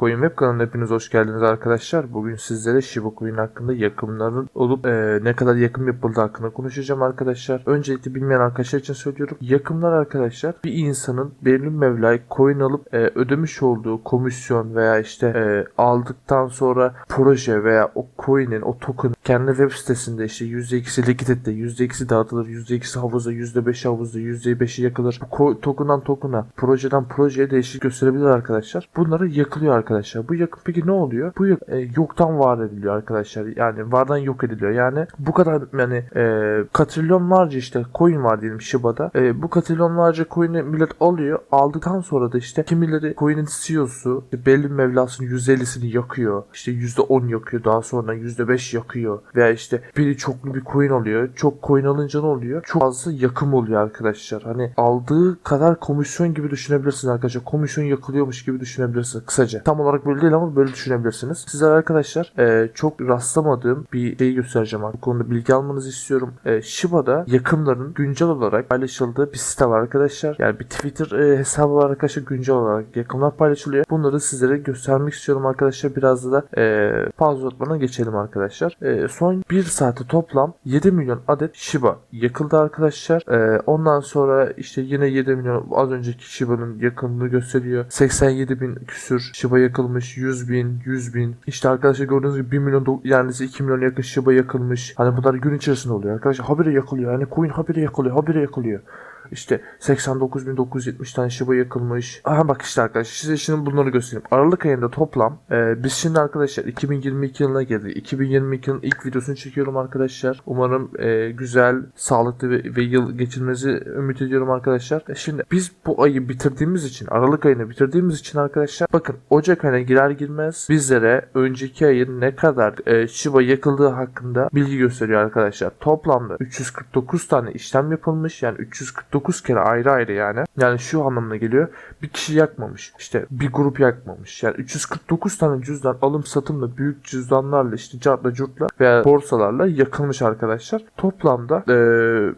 Coin Web kanalına hepiniz hoş geldiniz arkadaşlar. Bugün sizlere Shiba Coin hakkında yakımların olup e, ne kadar yakım yapıldığı hakkında konuşacağım arkadaşlar. Öncelikle bilmeyen arkadaşlar için söylüyorum. Yakımlar arkadaşlar bir insanın belirli meblağ coin alıp e, ödemiş olduğu komisyon veya işte e, aldıktan sonra proje veya o coin'in o token kendi web sitesinde işte %2'si likidite, %2'si dağıtılır, %2'si havuzda, %5'i havuzda, %5'i yakılır. Bu token'dan token'a, projeden projeye değişik gösterebilir arkadaşlar. Bunları yakılıyor arkadaşlar. Bu yakın peki ne oluyor? Bu yak- e, yoktan var ediliyor arkadaşlar. Yani vardan yok ediliyor. Yani bu kadar yani e, katrilyonlarca işte coin var diyelim Shiba'da. E, bu katrilyonlarca coin'i millet alıyor. Aldıktan sonra da işte kimileri coin'in CEO'su işte belli bir mevlasının %50'sini yakıyor. İşte %10 yakıyor. Daha sonra %5 yakıyor. Veya işte biri çoklu bir coin alıyor. Çok coin alınca ne oluyor? Çok fazla yakım oluyor arkadaşlar. Hani aldığı kadar komisyon gibi düşünebilirsiniz arkadaşlar. Komisyon yakılıyormuş gibi düşünebilirsiniz kısaca. Tam olarak böyle değil ama böyle düşünebilirsiniz. Sizler arkadaşlar e, çok rastlamadığım bir şeyi göstereceğim. Bu konuda bilgi almanızı istiyorum. E, Shiba'da yakımların güncel olarak paylaşıldığı bir site var arkadaşlar. Yani bir Twitter e, hesabı var arkadaşlar güncel olarak yakımlar paylaşılıyor. Bunları sizlere göstermek istiyorum arkadaşlar. Biraz da e, pauza atmadan geçelim arkadaşlar. E, son 1 saate toplam 7 milyon adet Shiba yakıldı arkadaşlar. E, ondan sonra işte yine 7 milyon az önceki Shiba'nın yakınlığı gösteriyor. 87 bin küsür Shiba yakılmış. 100 bin, 100 bin. İşte arkadaşlar gördüğünüz gibi 1 milyon yani 2 milyon yakın Shiba yakılmış. Hani bunlar gün içerisinde oluyor arkadaşlar. Habire yakılıyor. Yani coin habire yakılıyor. Habire yakılıyor. İşte 89.970 tane Shiba yakılmış. Aha bak işte arkadaşlar size şimdi bunları göstereyim. Aralık ayında toplam e, biz şimdi arkadaşlar 2022 yılına geldik. 2022 yılın ilk videosunu çekiyorum arkadaşlar. Umarım e, güzel, sağlıklı ve, ve yıl geçirmenizi ümit ediyorum arkadaşlar. E, Şimdi biz bu ayı bitirdiğimiz için, Aralık ayını bitirdiğimiz için arkadaşlar bakın Ocak ayına girer girmez bizlere önceki ayın ne kadar e, Shiba yakıldığı hakkında bilgi gösteriyor arkadaşlar. Toplamda 349 tane işlem yapılmış. Yani 349 kere ayrı ayrı yani. Yani şu anlamına geliyor. Bir kişi yakmamış. İşte bir grup yakmamış. Yani 349 tane cüzdan alım satımla büyük cüzdanlarla işte cartla curtla veya borsalarla yakılmış arkadaşlar. Toplamda e,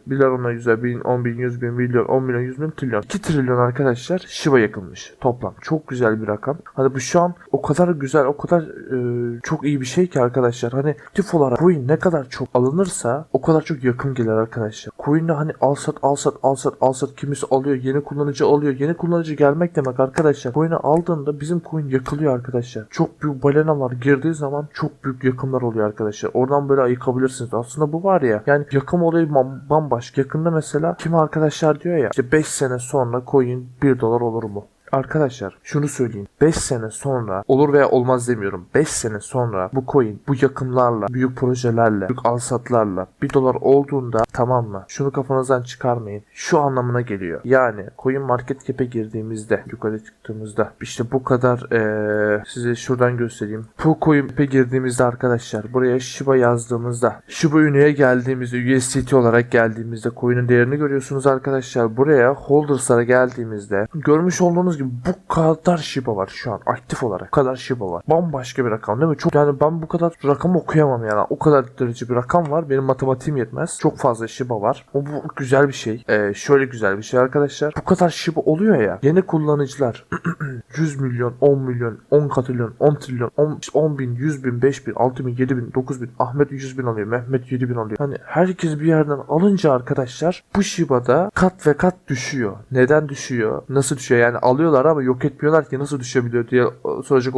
milyar yüze bin, 10 bin, 100 bin, milyon, 10 milyon, 100 bin, trilyon. 2 trilyon arkadaşlar Shiba yakılmış toplam. Çok güzel bir rakam. Hani bu şu an o kadar güzel, o kadar e, çok iyi bir şey ki arkadaşlar. Hani aktif olarak coin ne kadar çok alınırsa o kadar çok yakın gelir arkadaşlar. Coin'le hani al sat al sat al sat al sat kimisi alıyor, yeni kullanıcı alıyor. Yeni kullanıcı gelmek demek arkadaşlar. Coin'i aldığında bizim coin yakılıyor arkadaşlar. Çok büyük balenalar girdiği zaman çok büyük yakımlar oluyor arkadaşlar. Oradan böyle ayıkabilirsiniz. Aslında bu var ya yani yakım olayı bam- bambaşka. Yakında mesela kimi arkadaşlar diyor ya işte 5 sene sonra coin 1 dolar olur mu? Arkadaşlar şunu söyleyeyim. 5 sene sonra olur veya olmaz demiyorum. 5 sene sonra bu coin bu yakımlarla, büyük projelerle, büyük alsatlarla 1 dolar olduğunda tamam mı? Şunu kafanızdan çıkarmayın. Şu anlamına geliyor. Yani coin market cap'e girdiğimizde, yukarı çıktığımızda işte bu kadar eee, size şuradan göstereyim. Bu coin cap'e girdiğimizde arkadaşlar buraya Shiba yazdığımızda Shiba Inu'ya geldiğimizde USDT olarak geldiğimizde coin'in değerini görüyorsunuz arkadaşlar. Buraya holders'lara geldiğimizde görmüş olduğunuz gibi bu kadar Shiba var şu an aktif olarak. Bu kadar Shiba var. Bambaşka bir rakam değil mi? Çok yani ben bu kadar rakam okuyamam yani. O kadar derece bir rakam var. Benim matematiğim yetmez. Çok fazla Shiba var. O bu güzel bir şey. Ee, şöyle güzel bir şey arkadaşlar. Bu kadar Shiba oluyor ya. Yeni kullanıcılar 100 milyon, 10 milyon, 10 katrilyon, 10 trilyon, 10, 10 bin, 100 bin, 5 bin, 6 bin, 7 bin, 9 bin, Ahmet 100 bin alıyor, Mehmet 7 bin alıyor. Hani herkes bir yerden alınca arkadaşlar bu Shiba'da kat ve kat düşüyor. Neden düşüyor? Nasıl düşüyor? Yani alıyorlar ama yok etmiyorlar ki nasıl düşebiliyor diye soracak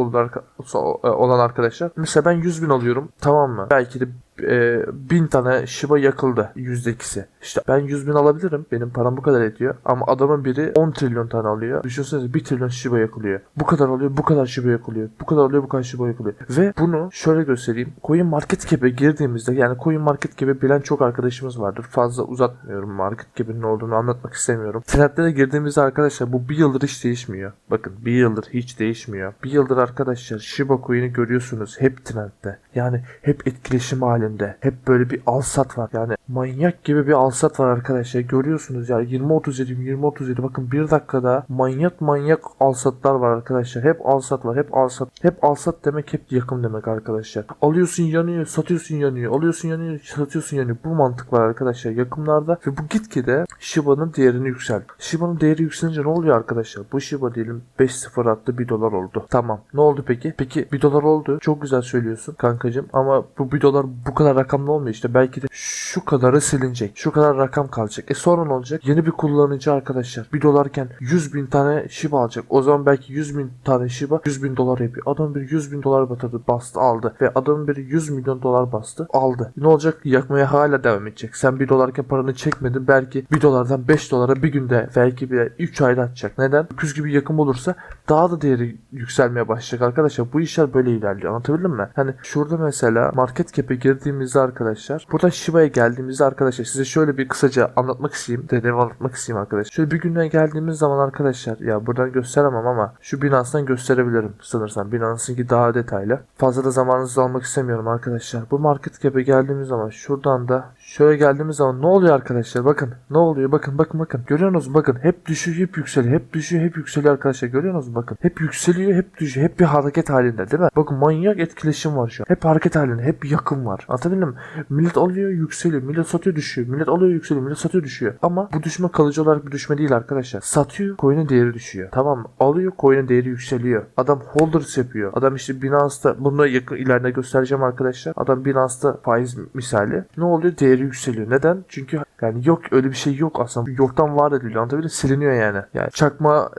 olan arkadaşlar. Mesela ben 100 bin alıyorum tamam mı? Belki de e, bin tane Shiba yakıldı %2'si. İşte ben 100 bin alabilirim. Benim param bu kadar ediyor. Ama adamın biri 10 trilyon tane alıyor. Düşünsenize 1 trilyon Shiba yakılıyor. Bu kadar alıyor, bu kadar Shiba yakılıyor. Bu kadar alıyor, bu kadar Shiba yakılıyor. Ve bunu şöyle göstereyim. Coin Market Cap'e girdiğimizde yani Coin Market Cap'i bilen çok arkadaşımız vardır. Fazla uzatmıyorum. Market Cap'in ne olduğunu anlatmak istemiyorum. Trendlere girdiğimizde arkadaşlar bu bir yıldır hiç değişmiyor. Bakın bir yıldır hiç değişmiyor. Bir yıldır arkadaşlar Shiba Coin'i görüyorsunuz hep trendde. Yani hep etkileşim halinde. Hep böyle bir al sat var. Yani manyak gibi bir alsat var arkadaşlar. Görüyorsunuz ya 20-37 20-37 bakın bir dakikada manyak manyak alsatlar var arkadaşlar. Hep alsat var hep alsat. Hep alsat demek hep yakın demek arkadaşlar. Alıyorsun yanıyor satıyorsun yanıyor. Alıyorsun yanıyor satıyorsun yanıyor. Bu mantık var arkadaşlar yakınlarda ve bu gitgide Shiba'nın değerini yüksel. Shiba'nın değeri yükselince ne oluyor arkadaşlar? Bu Shiba diyelim 5-0 attı 1 dolar oldu. Tamam. Ne oldu peki? Peki 1 dolar oldu. Çok güzel söylüyorsun kankacım ama bu 1 dolar bu kadar rakamlı olmuyor işte. Belki de şu kadarı silinecek. Şu kadar rakam kalacak. E sonra ne olacak? Yeni bir kullanıcı arkadaşlar 1 dolarken 100 bin tane Shiba alacak. O zaman belki 100 bin tane Shiba 100 bin dolar yapıyor. Adam bir 100 bin dolar batırdı bastı aldı. Ve adam bir 100 milyon dolar bastı aldı. Ne olacak? Yakmaya hala devam edecek. Sen 1 dolarken paranı çekmedin. Belki 1 dolardan 5 dolara bir günde belki bir 3 ayda atacak. Neden? 900 gibi yakın olursa daha da değeri yükselmeye başlayacak arkadaşlar. Bu işler böyle ilerliyor. Anlatabildim mi? Hani şurada mesela market cap'e girdiğimizde arkadaşlar burada Shiba'ya geldiğimizde arkadaşlar size şöyle bir kısaca anlatmak isteyeyim. Deneyim anlatmak isteyeyim arkadaşlar. Şöyle bir günden geldiğimiz zaman arkadaşlar ya buradan gösteremem ama şu Binance'dan gösterebilirim sanırsam. Binance'ınki daha detaylı. Fazla da zamanınızı almak istemiyorum arkadaşlar. Bu market cap'e geldiğimiz zaman şuradan da şöyle geldiğimiz zaman ne oluyor arkadaşlar? Bakın ne oluyor? Bakın bakın bakın. Görüyorsunuz bakın hep düşüyor hep yükseliyor. Hep düşüyor hep yükseliyor arkadaşlar. Görüyorsunuz bakın. Hep yükseliyor hep düşüyor. Hep bir hareket halinde değil mi? Bakın manyak etkileşim var şu an. Hep hareket halinde. Hep yakın var. Anlatabildim mi? Millet alıyor yükseliyor. Millet satıyor düşüyor. Millet alıyor yükseliyor. Millet satıyor düşüyor. Ama bu düşme kalıcı olarak bir düşme değil arkadaşlar. Satıyor coin'in değeri düşüyor. Tamam mı? Alıyor coin'in değeri yükseliyor. Adam holders yapıyor. Adam işte Binance'da bunu yakın ileride göstereceğim arkadaşlar. Adam Binance'da faiz misali. Ne oluyor? Değeri yükseliyor. Neden? Çünkü yani yok öyle bir şey yok aslında. Yoktan var ediliyor. Anlatabildim mi? Siliniyor yani. Yani çakma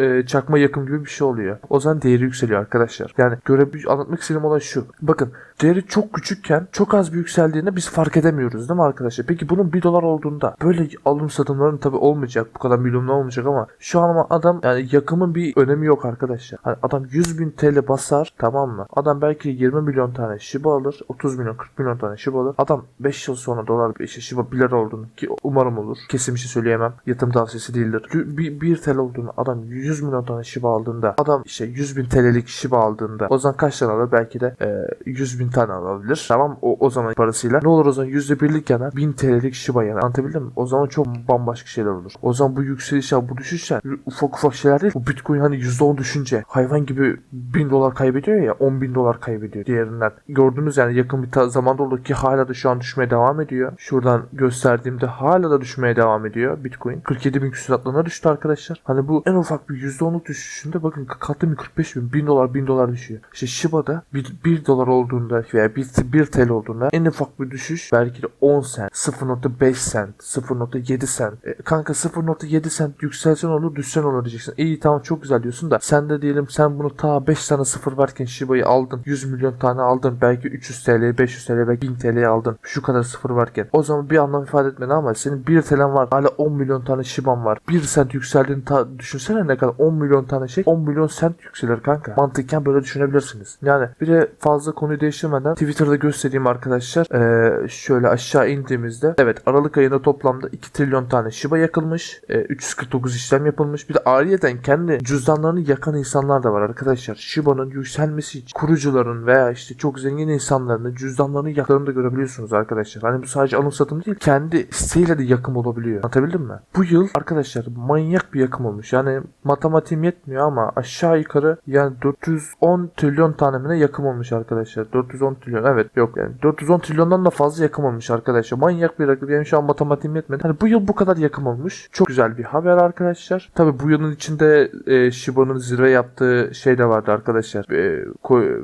e, çakma yakın gibi bir şey oluyor. O zaman değeri yükseliyor arkadaşlar. Yani göre anlatmak istediğim olay şu. Bakın değeri çok küçükken çok az bir yükseldiğinde biz fark edemiyoruz değil mi arkadaşlar? Peki bunun 1 dolar olduğunda böyle alım satımların tabi olmayacak. Bu kadar milyonlar olmayacak ama şu an adam yani yakımın bir önemi yok arkadaşlar. Hani adam 100 bin TL basar tamam mı? Adam belki 20 milyon tane Shiba alır. 30 milyon 40 milyon tane Shiba alır. Adam 5 yıl sonra dolar işte Shiba 1 lira olduğunu ki umarım olur. Kesin bir şey söyleyemem. Yatırım tavsiyesi değildir. 1, 1 TL olduğunu adam 100 milyon tane Shiba aldığında adam işte 100 bin TL'lik Shiba aldığında o zaman kaç tane alır? Belki de e, 100 bin tane alabilir. Tamam o, o zaman parasıyla. Ne olur o zaman %1'lik yanar. 1000 TL'lik Shiba yanar. Anlatabildim mi? O zaman çok bambaşka şeyler olur. O zaman bu yükselişler bu düşüşler ufak ufak şeyler değil. Bu Bitcoin hani %10 düşünce hayvan gibi 1000 dolar kaybediyor ya 10 bin dolar kaybediyor diğerinden. Gördüğünüz yani yakın bir zamanda oldu ki hala da şu an düşmeye devam ediyor. Şuradan gösterdiğimde hala da düşmeye devam ediyor Bitcoin. 47 bin küsuratlarına düştü arkadaşlar. Hani bu en ufak bir %10'luk düşüşünde bakın katlı bir 45 bin 1000 dolar 1000 dolar düşüyor. İşte Shiba'da 1, 1 dolar olduğunda veya 1, 1 TL olduğunda en ufak bir düşüş belki de 10 sent 0.5 sent 0.7 sent. E, kanka 0.7 sent yükselsen olur düşsen olur diyeceksin. İyi tamam çok güzel diyorsun da sen de diyelim sen bunu ta 5 tane sıfır varken Shiba'yı aldın. 100 milyon tane aldın. Belki 300 TL, 500 TL, belki 1000 TL'ye aldın. Şu kadar sıfır varken. O zaman bir anlam ifade etmedi ama senin 1 TL'n var. Hala 10 milyon tane Shiba'm var. 1 sent yükseldiğini ta düşünsene ne kadar 10 milyon tane şey 10 milyon sent yükselir kanka. Mantıken böyle düşünebilirsiniz. Yani bir de fazla konuyu değiştirmeden Twitter'da göstereyim arkadaşlar. Ee, şöyle aşağı indiğimizde evet Aralık ayında toplamda 2 trilyon tane Shiba yakılmış. Ee, 349 işlem yapılmış. Bir de ayrıyeten kendi cüzdanlarını yakan insanlar da var arkadaşlar. Shiba'nın yükselmesi için kurucuların veya işte çok zengin insanların cüzdanlarını yaklarını da görebiliyorsunuz arkadaşlar. Hani bu sadece alım satım değil kendi isteğiyle de yakım olabiliyor. Anlatabildim mi? Bu yıl arkadaşlar manyak bir yakım olmuş. Yani matematiğim yetmiyor ama aşağı yukarı yani 410 trilyon tane mi ne yakım olmuş arkadaşlar. 410 trilyon evet yok yani 410 trilyondan da fazla yakım olmuş arkadaşlar. Manyak bir rakam. Yani şu an matematiğim yetmedi. Hani bu yıl bu kadar yakım olmuş. Çok güzel bir haber arkadaşlar. Tabi bu yılın içinde e, Shiba'nın zirve yaptığı şey de vardı arkadaşlar. E,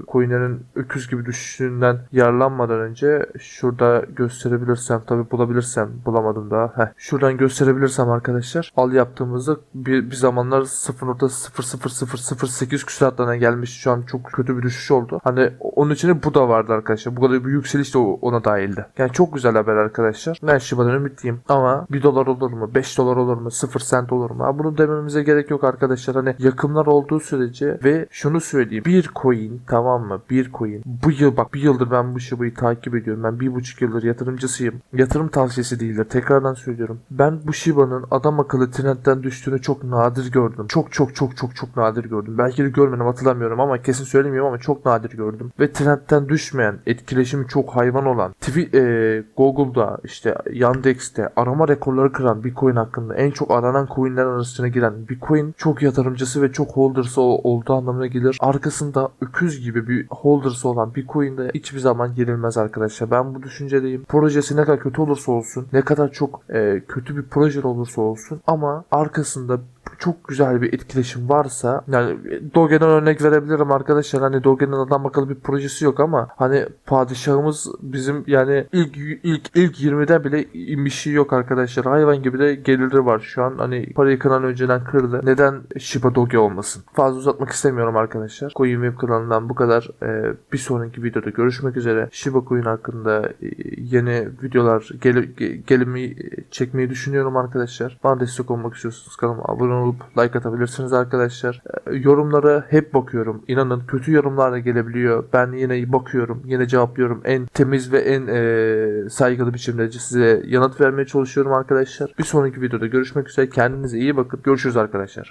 coinlerin öküz gibi düşüşünden yararlanmadan önce şurada gösterebilirsem tabi bulabilirsem bulamadım daha. Heh, şuradan gösterebilirsem arkadaşlar al yaptığımızda bir, bir zamanlar 0.00008 küsuratlarına gelmiş. Şu an çok kötü bir düşüş oldu. Hani onun içinde bu da vardı arkadaşlar. Bu kadar bir yükseliş de ona dahildi. Yani çok güzel haber arkadaşlar. Ben Shiba'dan ümitliyim. Ama 1 dolar olur mu? 5 dolar olur mu? 0 sent olur mu? Ha, bunu dememize gerek yok arkadaşlar. Hani yakımlar olduğu sürece ve şunu söyleyeyim. Bir coin tamam mı? Bir coin. Bu yıl bak bir yıldır ben bu Shiba'yı takip ediyorum. Ben bir buçuk yıldır yatırımcısıyım. Yatırım tavsiyesi değildir. Tekrardan söylüyorum. Ben bu Shiba'nın adam akıllı trendden düştüğünü çok nadir gördüm. Çok çok çok çok çok nadir gördüm. Belki de görmedim hatırlamıyorum ama kesin söylemiyorum ama çok nadir gördüm. Ve trendden düşmeyen, etkileşimi çok hayvan olan, e, Google'da işte Yandex'te arama rekorları kıran bir coin hakkında en çok aranan coinler arasına giren bir coin çok yatırımcısı ve çok holder'sı ol- olduğu anlamına gelir. Arkasında öküz gibi bir holder'sı olan bir coin de hiçbir zaman yenilmez arkadaşlar. Ben bu düşüncedeyim. Projesi ne kadar kötü olursa olsun, ne kadar çok e, kötü bir proje olursa olsun ama arkasında çok güzel bir etkileşim varsa yani Doge'den örnek verebilirim arkadaşlar. Hani Doge'nin adam akıllı bir projesi yok ama hani padişahımız bizim yani ilk ilk ilk 20'de bile şey yok arkadaşlar. Hayvan gibi de geliri var. Şu an hani parayı kıran önceden kırdı. Neden Shiba Doge olmasın? Fazla uzatmak istemiyorum arkadaşlar. Coin Web kanalından bu kadar. Ee, bir sonraki videoda görüşmek üzere. Shiba Coin hakkında e, yeni videolar gel ge- gelimi çekmeyi düşünüyorum arkadaşlar. Bana destek olmak istiyorsanız kanalıma abone olup like atabilirsiniz arkadaşlar. Ee, Yorumlara hep bakıyorum. İnanın kötü yorumlar da gelebiliyor. Ben yine bakıyorum. Yine cevaplıyorum. En temiz ve en e, saygılı biçimde size yanıt vermeye çalışıyorum arkadaşlar. Bir sonraki videoda görüşmek üzere. Kendinize iyi bakın. Görüşürüz arkadaşlar.